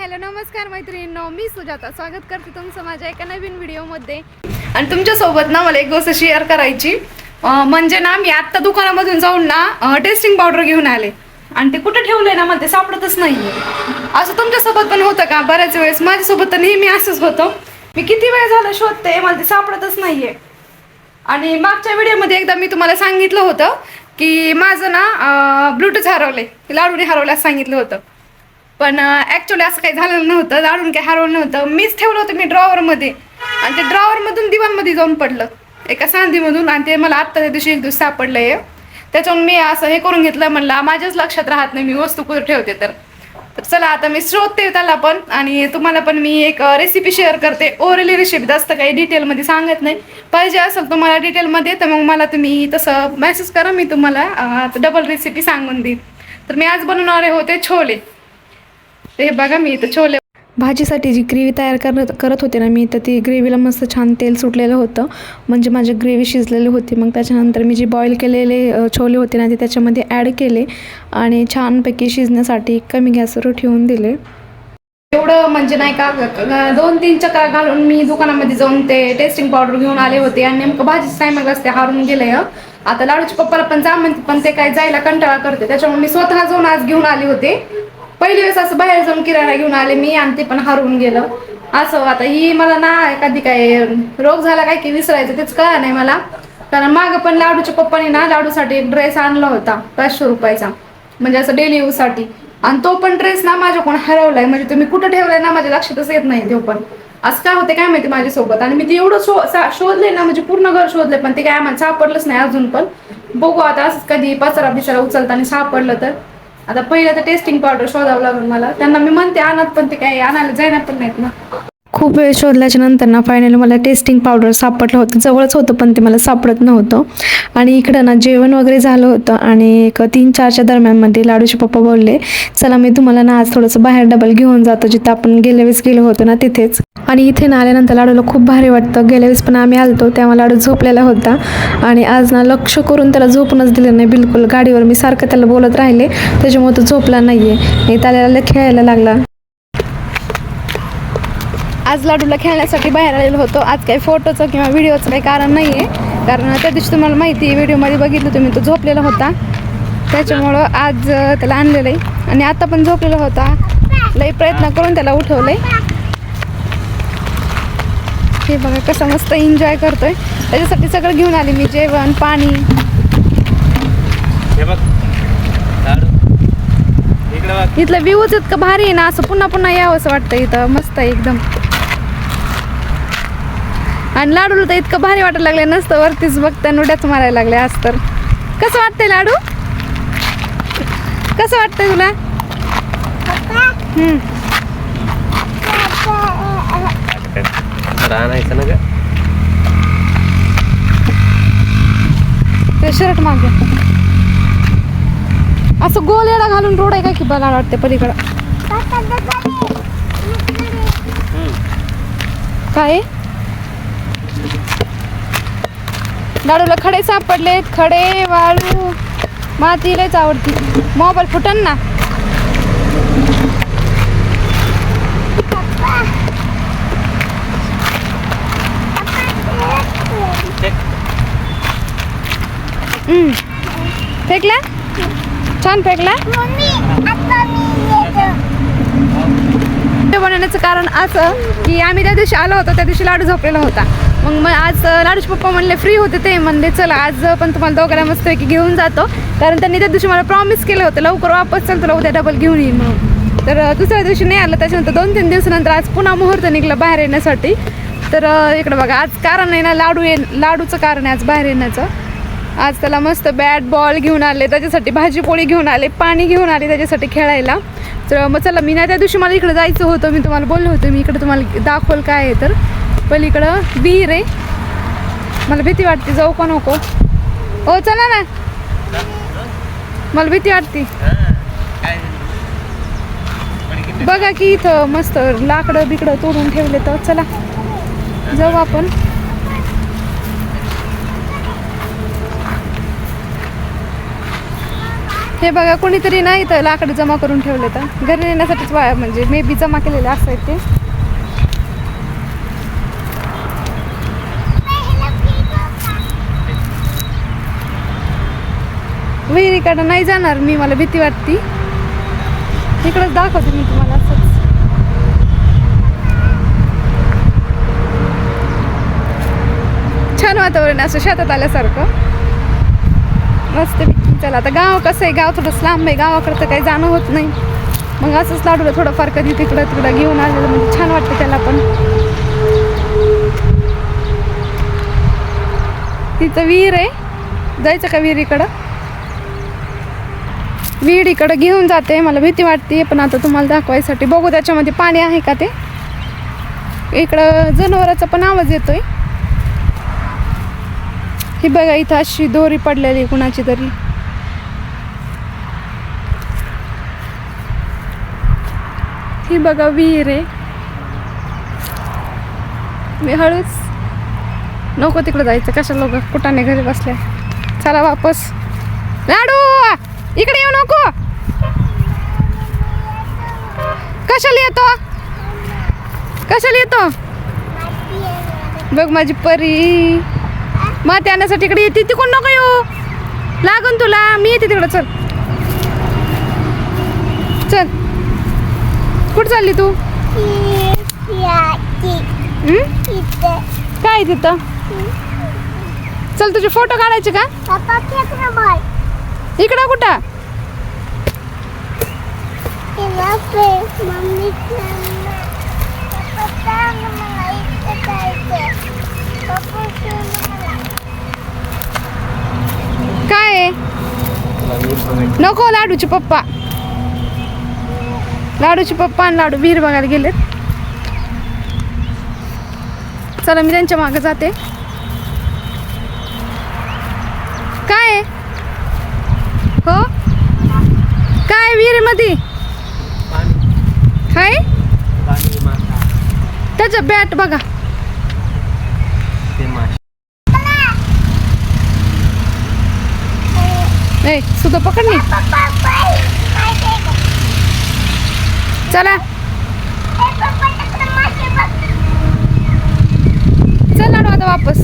Hello नमस्कार मैत्रिणींनो. मी सुजाता. स्वागत करते तुमचं माझ्या एका नवीन व्हिडिओमध्ये. आणि तुमच्यासोबत ना मला एक गोष्ट शेअर करायची. म्हणजे ना मी आत्ता दुकानामधून जाऊन ना टेस्टिंग पावडर घेऊन आले. आणि ते कुठं ठेवलंय ना मला ते सापडतच नाही असं तुमच्यासोबत पण होतं का? बऱ्याच वेळेस माझ्यासोबत तर नेहमी असंच होतं. मी किती वेळ झालं शोधते मला ते सापडतच नाहीये. आणि मागच्या व्हिडिओमध्ये एकदा मी तुम्हाला सांगितलं होतं की माझं ना ब्लूटूथ हरवले लाडूने हरवल्यास सांगितलं होतं. पण ॲक्च्युली असं काही झालेलं नव्हतं. लाडून काही हरवलं नव्हतं. मीच ठेवलं होतं मी ड्रॉवरमध्ये आणि ते ड्रॉवरमधून दिवाणमध्ये जाऊन पडलं. एका सांधीमधून. आणि ते मला आत्ता त्या दिवशी एक दिवस सापडलं आहे त्याच्यावरून मी असं हे करून घेतलं. म्हणलं माझ्याच लक्षात राहत नाही. मी वस्तू कुठे ठेवते तर? तर चला आता मी शोधते त्याला पण. आणि तुम्हाला पण मी एक रेसिपी शेअर करते. ओरली रेसिपी जास्त काही डिटेलमध्ये सांगत नाही. पाहिजे असेल तुम्हाला डिटेलमध्ये तर मग मला तुम्ही तसं मेसेज करा. मी तुम्हाला डबल रेसिपी सांगून देईन. तर मी आज बनवणारे होते छोले. ते हे बघा मी इथं छोले भाजीसाठी जी ग्रेव्ही तयार करत करत होते ना मी तर ती ग्रेव्हीला मस्त छान तेल सुटलेलं होतं. म्हणजे माझी ग्रेव्ही शिजलेली होती. मग त्याच्यानंतर मी जे बॉईल केलेले छोले होते ना ते त्याच्यामध्ये ॲड केले. आणि छानपैकी शिजण्यासाठी कमी गॅसवर ठेवून दिले. एवढं म्हणजे नाही का दोन तीन चक्रा घालून मी दुकानामध्ये जाऊन ते टेस्टिंग पावडर घेऊन आले होते. आणि नेमकं भाजीच टायमाला असते हारून गेले. आता लाडूच्या पप्पाला पण जा म्हणते पण ते काय जायला कंटाळा करते. त्याच्यामुळे मी स्वतः जाऊन आज घेऊन आले होते. पहिली वेळेस असं बाहेर जाऊन किराणा घेऊन आले मी आणि ते पण हरवून गेलं. असं आता ही मला ना एखादी काय रोग झाला काय की विसरायचं तेच कळा नाही मला. कारण मागं पण लाडूच्या पप्पाने ना लाडूसाठी एक ड्रेस आणला होता पाचशे रुपयाचा. म्हणजे असं डेली यूजसाठी आणि तो पण ड्रेस ना माझ्याकडून हरवलाय. म्हणजे तुम्ही कुठं ठेवलाय ना माझ्या लक्षातच येत नाही तो पण. असं काय होते काय माहिती माझ्यासोबत? आणि मी ते एवढं शो सा- शोधले ना म्हणजे पूर्ण घर शोधले पण ते काय आम्हाला सापडलंच नाही अजून पण. बघू आता असंच कधी पसरा बिसारा उचलताना सापडलं तर. आता पहिलं तर टेस्टिंग पावडर शोधावं लागेल मला. त्यांना मी म्हणते आणत पण ते काही आणायला जाणार पण नाहीत ना. खूप वेळ शोधल्याच्या नंतर ना फायनली मला टेस्टिंग पावडर सापडलं होतं. जवळच होतं पण ते मला सापडत नव्हतं. आणि इकडं ना जेवण वगैरे झालं होतं आणि एक तीन चारच्या दरम्यानमध्ये लाडूचे पप्पा बोलले चला मी तुम्हाला ना आज थोडंसं बाहेर डबल घेऊन जातो जिथं आपण गेल्या वेळेस गेलो होतो ना तिथेच. आणि इथे ना आल्यानंतर लाडूला खूप भारी वाटतं. गेल्या वेळेस पण आम्ही आलतो तेव्हा लाडू झोपलेला होता. आणि आज ना लक्ष करून त्याला झोपूनच दिलं नाही. बिलकुल गाडीवर मी सारखं त्याला बोलत राहिले त्याच्यामुळे तो झोपला नाही आहे त्याला खेळायला लागला. आज लाडूला खेळण्यासाठी बाहेर आलेलो होतो. आज काही फोटोचं किंवा व्हिडिओचं काही कारण नाही आहे कारण त्या दिवशी तुम्हाला माहिती आहे व्हिडिओमध्ये बघितलं तुम्ही तो झोपलेला होता. त्याच्यामुळं आज त्याला आणलेलं आहे आणि आता पण झोपलेला होता. लई प्रयत्न करून त्याला उठवलं आहे हे बघा कसं मस्त एन्जॉय करतोय. त्याच्यासाठी सगळं घेऊन आले मी जेवण पाणी. इथलं व्ह्यूच इतकं भारी आहे ना असं पुन्हा पुन्हा यावं असं वाटतं इथं. मस्त आहे एकदम. आणि लाडूला तर इतकं भारी वाटायला लागले नसतं वरतीच बघता उड्याच मारायला लागले आज तर. कसं वाटतंय लाडू? कसं वाटतंय तुला? ना ग? ते शर्ट मागे. असं गोल येडा घालून रोड आहे का की बघा वाटते पलीकडं? काय आहे? लाडूला खडे सापडलेत खडे वाळू. माती लयच आवडती. मोबाईल फुटन ना. फेकला? छान फेकला? बनवण्याचं कारण असं की आम्ही त्या दिवशी आलो होतो त्या दिवशी लाडू झोपलेला होता. मग मग आज लाडूश लाडूचे पप्पा म्हणले फ्री होते ते. म्हणले चला आज पण तुम्हाला दोघांना मस्तपैकी घेऊन जातो. कारण त्यांनी त्या दिवशी मला प्रॉमिस केलं होतं लवकर वापस चल तुला उद्या डबल घेऊन येईन म्हणून. तर दुसऱ्या दिवशी नाही आलं त्याच्यानंतर दोन तीन दिवसानंतर आज पुन्हा मुहूर्त निघला बाहेर येण्यासाठी. तर इकडं बघा आज कारण आहे ना लाडू ये लाडूचं कारण आहे आज बाहेर येण्याचं. आज त्याला मस्त बॅट बॉल घेऊन आले त्याच्यासाठी भाजीपोळी घेऊन आले पाणी घेऊन आले त्याच्यासाठी खेळायला. तर मग चला मी ना त्या दिवशी मला इकडे जायचं होतं मी तुम्हाला बोललो होतो मी इकडे तुम्हाला दाखवल काय आहे तर. पलीकडं. विहीर आहे मला भीती वाटते जाऊ का नको. हो चला ना. मला भीती वाटते. बघा की इथं मस्त लाकडं बिकडं तोडून ठेवले तर चला. जाऊ आपण. हे बघा कोणीतरी नाही तर लाकडं जमा करून ठेवले तर. घरी नेण्यासाठीच वाया म्हणजे मे बी जमा केलेले असायचे. ते विहिरीकडं नाही जाणार मी मला भीती वाटती. इकडंच दाखवते मी तुम्हाला असंच. छान वातावरण आहे असं शेतात आल्यासारखं. मस्त चला आता गाव कसं आहे? गाव थोडंसं लांब आहे. गावाकडं तर काही जाणं होत नाही. मग असंच लाडूला थोडंफार कधी तिकडं तिकडं घेऊन आलेलं म्हणजे छान वाटतं त्याला पण. तिथं विहीर आहे. जायचं का विहिरीकडं? विहिरीकडं घेऊन जाते. मला भीती वाटते पण आता तुम्हाला दाखवायसाठी. बघू त्याच्यामध्ये पाणी आहे का ते. इकडं जनावराचा पण आवाज येतोय. ही बघा इथं अशी दोरी पडलेली कुणाची तरी. ही बघा विहीर आहे. मी हळूच नको तिकडं जायचं. कशा लोक कुठाने घरी बसल्या. चला वापस. लाडू! येतो? बघ माझी परी. माती आणण्यासाठी इकडे येते तिकडून नको येऊ. लागन तुला. मी येते तिकडं. चल. चल. कुठं चालली तू? काय तिथं? चल तुझे फोटो काढायचे का? इकडं कुठं? काय नको लाडूचे पप्पा. लाडूचे पप्पा आणि लाडू विहीर बघायला गेलेत. चला मी त्यांच्या मागे जाते काय आहे? हो काय विहिरीमध्ये काय त्याचं बॅट बघा. ए सुद्धा पकडली चला. आता वापस.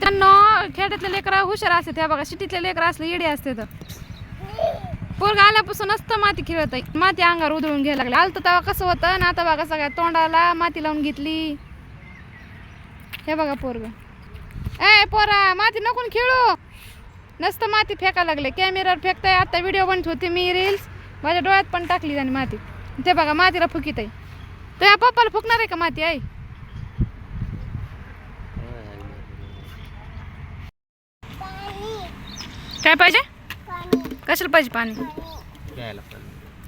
त्यांना खेड्यातले लेकरं हुशार असते त्या बघा सिटीतले लेकरं असले येडे असते तर पोरगा आल्यापासून असतं माती खेळत आहे. माती अंगावर उधळून घ्यायला लागली. आलं तर तेव्हा कसं होतं? ना आता बघा सगळ्या तोंडाला माती लावून घेतली. हे बघा पोरग. ए पोरा माती नको खेळू. नसतं माती फेकायला लागले. कॅमेरावर फेकताय. आता व्हिडिओ बनत होते मी रील्स माझ्या डोळ्यात पण टाकली त्याने माती. ते बघा मातीला फुकीत आहे. तर पप्पाला फुकणार आहे का माती आहे काय पाहिजे? कशाला पाहिजे पाणी?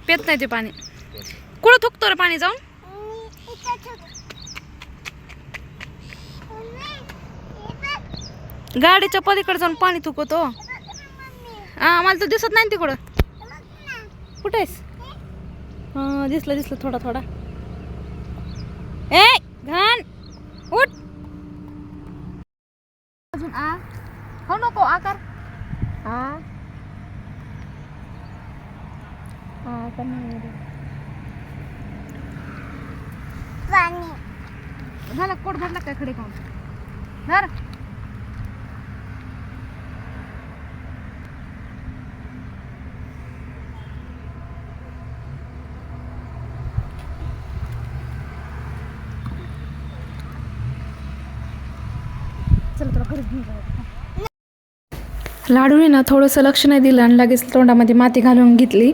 पेत नाही ते पाणी. कुठं थुकतो रे पाणी जाऊन? गाडीच्या पलीकडे जाऊन पाणी थुकवतो. हा मला तर दिसत नाही तिकडं. कुठे आहेस? हा दिसलं दिसलं थोडा थोडा. ए घाण. उठ. अजून आ. हो नको आकार. आ आ कर नाही येत. झाला कोट भरला काय खडे खाऊन? धर. लाडूने ना थोडंसं लक्ष नाही दिलं आणि लगेच तोंडामध्ये माती घालून घेतली.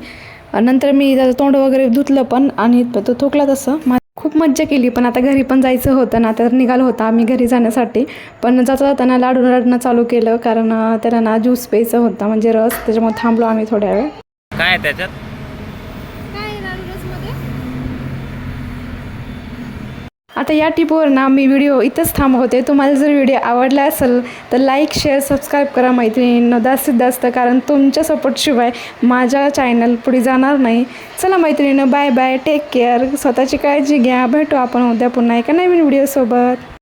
नंतर मी त्याचं तोंड वगैरे धुतलं पण आणि तो थोकला तसं. मा खूप मज्जा केली पण आता घरी पण जायचं होतं ना तर निघालो होतं आम्ही घरी जाण्यासाठी. पण जाता जाताना लाडून रडणं चालू केलं कारण त्याला ना ज्यूस प्यायचं होता म्हणजे रस त्याच्यामुळे थांबलो आम्ही थोड्या वेळ. काय त्याच्यात? आता या टिपवर ना मी व्हिडिओ इथंच थांबवते. तुम्हाला जर व्हिडिओ आवडला असेल तर लाईक शेअर सबस्क्राईब करा मैत्रिणींना. जास्तीत जास्त कारण तुमच्या सपोर्टशिवाय माझ्या चॅनल पुढे जाणार नाही. चला मैत्रिणीनं बाय बाय टेक केअर स्वतःची काळजी घ्या. भेटू आपण उद्या पुन्हा एका नवीन व्हिडिओसोबत